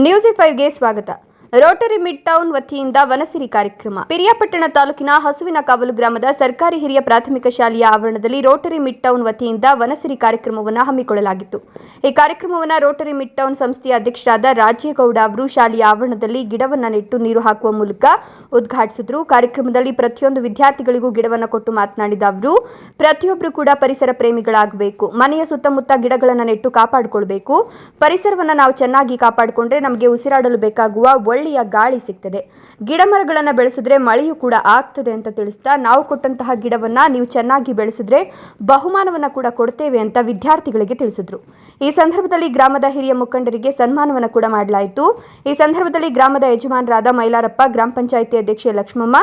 News ಫೈವ್ಗೆ ಸ್ವಾಗತ Rotary mid town ವತಿಯಿಂದ ವನಸಿರಿ ಕಾರ್ಯಕ್ರಮ. ಪಿರಿಯಾಪಟ್ಟಣ ತಾಲೂಕಿನ ಹಸುವಿನ ಕಾವಲು ಗ್ರಾಮದ ಸರ್ಕಾರಿ ಹಿರಿಯ ಪ್ರಾಥಮಿಕ ಶಾಲೆಯ ಆವರಣದಲ್ಲಿ ರೋಟರಿ ಮಿಡ್ ಟೌನ್ ವತಿಯಿಂದ ವನಸಿರಿ ಕಾರ್ಯಕ್ರಮವನ್ನು ಹಮ್ಮಿಕೊಳ್ಳಲಾಗಿತ್ತು. ಈ ಕಾರ್ಯಕ್ರಮವನ್ನು ರೋಟರಿ ಮಿಡ್ ಟೌನ್ ಸಂಸ್ಥೆಯ ಅಧ್ಯಕ್ಷರಾದ ರಾಜೇಗೌಡ ಅವರು ಶಾಲೆಯ ಆವರಣದಲ್ಲಿ ಗಿಡವನ್ನು ನೆಟ್ಟು ನೀರು ಹಾಕುವ ಮೂಲಕ ಉದ್ಘಾಟಿಸಿದ್ರು. ಕಾರ್ಯಕ್ರಮದಲ್ಲಿ ಪ್ರತಿಯೊಂದು ವಿದ್ಯಾರ್ಥಿಗಳಿಗೂ ಗಿಡವನ್ನು ಕೊಟ್ಟು ಮಾತನಾಡಿದ ಅವರು ಪ್ರತಿಯೊಬ್ಬರು ಕೂಡ ಪರಿಸರ ಪ್ರೇಮಿಗಳಾಗಬೇಕು. ಮನೆಯ ಸುತ್ತಮುತ್ತ ಗಿಡಗಳನ್ನು ನೆಟ್ಟು ಕಾಪಾಡಿಕೊಳ್ಬೇಕು. ಪರಿಸರವನ್ನು ನಾವು ಚೆನ್ನಾಗಿ ಕಾಪಾಡಿಕೊಂಡ್ರೆ ನಮಗೆ ಉಸಿರಾಡಲು ಬೇಕಾಗುವ ಒಳ್ಳೆಯ ಗಾಳಿ ಸಿಗ್ತದೆ. ಗಿಡ ಮರಗಳನ್ನು ಬೆಳೆಸಿದ್ರೆ ಮಳೆಯೂ ಕೂಡ ಆಗ್ತದೆ ಅಂತ ತಿಳಿಸ್ತಾ ನಾವು ಕೊಟ್ಟಂತಹ ಗಿಡವನ್ನ ನೀವು ಚೆನ್ನಾಗಿ ಬೆಳೆಸಿದ್ರೆ ಬಹುಮಾನವನ್ನ ಕೂಡ ಕೊಡ್ತೇವೆ ಅಂತ ವಿದ್ಯಾರ್ಥಿಗಳಿಗೆ ತಿಳಿಸಿದ್ರು. ಈ ಸಂದರ್ಭದಲ್ಲಿ ಗ್ರಾಮದ ಹಿರಿಯ ಮುಖಂಡರಿಗೆ ಸನ್ಮಾನವನ್ನು ಕೂಡ ಮಾಡಲಾಯಿತು. ಈ ಸಂದರ್ಭದಲ್ಲಿ ಗ್ರಾಮದ ಯಜಮಾನರಾದ ಮೈಲಾರಪ್ಪ, ಗ್ರಾಮ ಪಂಚಾಯಿತಿ ಅಧ್ಯಕ್ಷೆ ಲಕ್ಷ್ಮಮ್ಮ,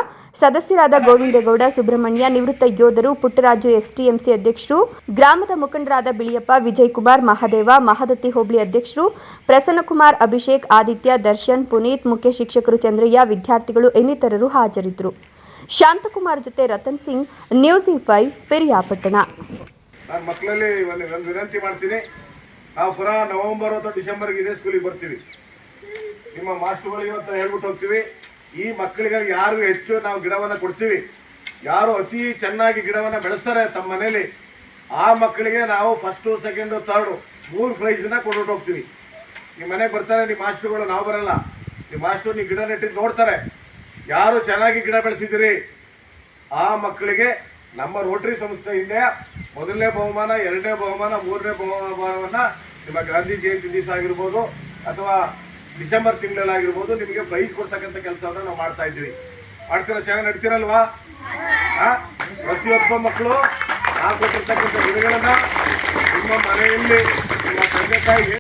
ಸದಸ್ಯರಾದ ಗೋವಿಂದೇಗೌಡ, ಸುಬ್ರಹ್ಮಣ್ಯ, ನಿವೃತ್ತ ಯೋಧರು, ಪುಟ್ಟರಾಜು, ಎಸ್ಟಿಎಂಸಿ ಅಧ್ಯಕ್ಷರು, ಗ್ರಾಮದ ಮುಖಂಡರಾದ ಬಿಳಿಯಪ್ಪ, ವಿಜಯ್ ಕುಮಾರ್, ಮಹಾದೇವ, ಮಹದತ್ತಿ ಹೋಬಳಿ ಅಧ್ಯಕ್ಷರು, ಪ್ರಸನ್ನಕುಮಾರ್, ಅಭಿಷೇಕ್, ಆದಿತ್ಯ, ದರ್ಶನ್, ಪುನೀತ್ ಮುಖ್ಯ ಶಿಕ್ಷಕರು ಚಂದ್ರಯ್ಯ ವಿದ್ಯಾರ್ಥಿಗಳು ಇನ್ನಿತರರು ಹಾಜರಿದ್ದರು ಶಾಂತಕುಮಾರ್ ಜೊತೆ ರತನ್ ಸಿಂಗ್, ನ್ಯೂಸ್ ಫೈವ್, ಪೆರಿಯಾಪಟ್ಟಣ. ನಾನು ಮಕ್ಕಳಲ್ಲಿ ಒಂದು ವಿನಂತಿ ಮಾಡ್ತೀನಿ. ನಾವು ಪುನಃ ನವೆಂಬರ್ ಅಥವಾ ಡಿಸೆಂಬರ್ಗೆ ಇದೇ ಸ್ಕೂಲಿಗೆ ಬರ್ತೀವಿ. ನಿಮ್ಮ ಮಾಸ್ಟರ್ಗಳಿಗೆ ಅಂತ ಹೇಳ್ಬಿಟ್ಟು ಹೋಗ್ತೀವಿ. ಈ ಮಕ್ಕಳಿಗೆ ಯಾರು ಹೆಚ್ಚು ನಾವು ಗಿಡವನ್ನು ಕೊಡ್ತೀವಿ. ಯಾರು ಅತಿ ಚೆನ್ನಾಗಿ ಗಿಡವನ್ನು ಬೆಳೆಸ್ತಾರೆ ತಮ್ಮ ಮನೇಲಿ, ಆ ಮಕ್ಕಳಿಗೆ ನಾವು ಫಸ್ಟು ಸೆಕೆಂಡು ಥರ್ಡು ಮೂರು ಪ್ರೈಸನ್ನ ಕೊಟ್ಬಿಟ್ಟು ಹೋಗ್ತೀವಿ. ನಿಮ್ಮ ಮನೆಗೆ ಬರ್ತಾರೆ, ನಿಮ್ಮ ಮಾಸ್ಟರ್ಗಳು, ನಾವು ಬರಲ್ಲ. ನಿಮ್ಮ ಮಾಸ್ಟರ್ ನೀವು ಗಿಡ ನೆಟ್ಟಿದ್ದು ನೋಡ್ತಾರೆ. ಯಾರು ಚೆನ್ನಾಗಿ ಗಿಡ ಬೆಳೆಸಿದ್ದೀರಿ? ಆ ಮಕ್ಕಳಿಗೆ ನಮ್ಮ ರೋಟರಿ ಸಂಸ್ಥೆಯಿಂದ ಮೊದಲನೇ ಬಹುಮಾನ, ಎರಡನೇ ಬಹುಮಾನ, ಮೂರನೇ ಬಹುಮಾನವನ್ನು ನಿಮ್ಮ ಗಾಂಧಿ ಜಯಂತಿ ದಿವಸ ಆಗಿರ್ಬೋದು ಅಥವಾ ಡಿಸೆಂಬರ್ ತಿಂಗಳಲ್ಲಾಗಿರ್ಬೋದು ನಿಮಗೆ ಪ್ರೈಸ್ ಕೊಡ್ತಕ್ಕಂಥ ಕೆಲಸವನ್ನು ನಾವು ಮಾಡ್ತಾ ಇದ್ದೀವಿ. ಮಾಡ್ತೀರ? ಚೆನ್ನಾಗಿ ನಡ್ತೀರಲ್ವಾ? ಪ್ರತಿಯೊಬ್ಬ ಮಕ್ಕಳು ನಾವು ಕೊಟ್ಟಿರ್ತಕ್ಕಂಥ ಗಿಡಗಳನ್ನ ನಿಮ್ಮ ಮನೆಯಲ್ಲಿ, ನಿಮ್ಮ ತಂದೆ ತಾಯಿಗೆ